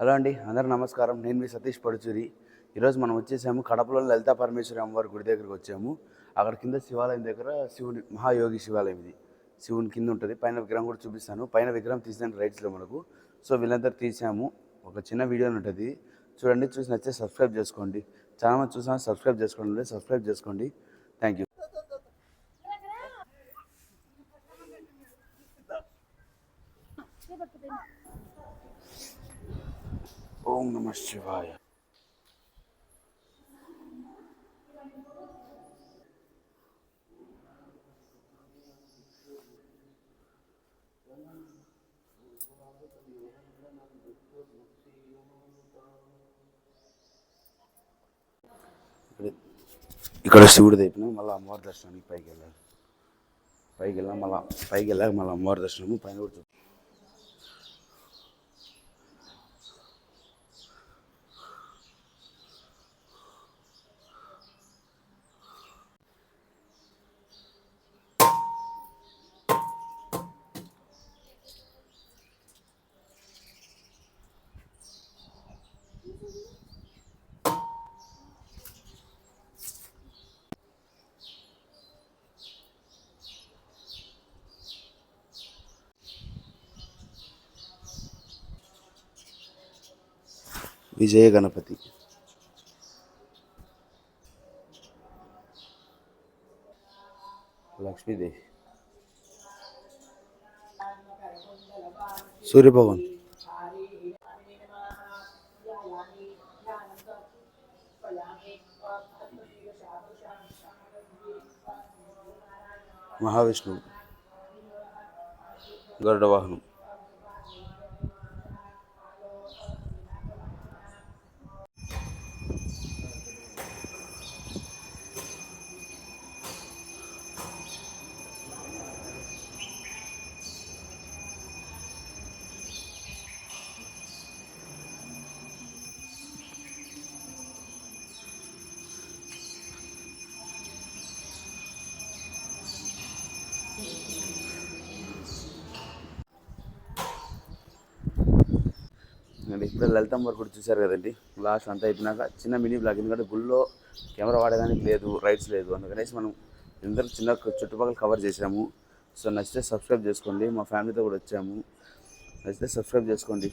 Hello అండి అందరు నమస్కారం. నేను మీ సతీష్ పడుచూరి. ఈరోజు మనం వచ్చేసాము కడపలో లలితా పరమేశ్వరి అమ్మవారి గుడి దగ్గరికి వచ్చాము. అక్కడ కింద శివాలయం దగ్గర శివుని మహాయోగి శివాలయం ఇది. శివుని కింద ఉంటుంది. పైన విగ్రహం కూడా చూపిస్తాను. పైన విగ్రహం తీసిన రైట్స్లో మనకు. సో వీళ్ళందరూ తీసాము ఒక చిన్న వీడియో ఉంటుంది. చూడండి చూసి నచ్చితే సబ్స్క్రైబ్ చేసుకోండి. చాలా మంది చూసాను సబ్స్క్రైబ్ చేసుకోండి. సబ్స్క్రైబ్ చేసుకోండి. థ్యాంక్ యూ ఓం నమ శివాయ. ఇక్కడ- శివుడు తెప్పిన మళ్ళీ అమ్మవారి దర్శనానికి పైకి వెళ్ళాలి. పైకి వెళ్ళాం మళ్ళీ పైకి వెళ్ళాక మళ్ళీ అమ్మవారి దర్శనము పైన కూడా विजय गणपति लक्ष्मी सूर्य भगवान। महाविष्णु। गरुडवाहन అండి ఇప్పుడు లలితం వరకు కూడా చూశారు కదండి. లాస్ట్ అంతా అయిపోయినాక చిన్న మినీ బ్లాగ్ ఎందుకంటే గుళ్ళో కెమెరా వాడేదానికి లేదు రైట్స్ లేదు. అందుకనేసి మనం అందరూ చిన్న చుట్టుపక్కల కవర్ చేసాము సో నచ్చితే సబ్స్క్రైబ్ చేసుకోండి. మా ఫ్యామిలీతో కూడా వచ్చాము. నచ్చితే సబ్స్క్రైబ్ చేసుకోండి.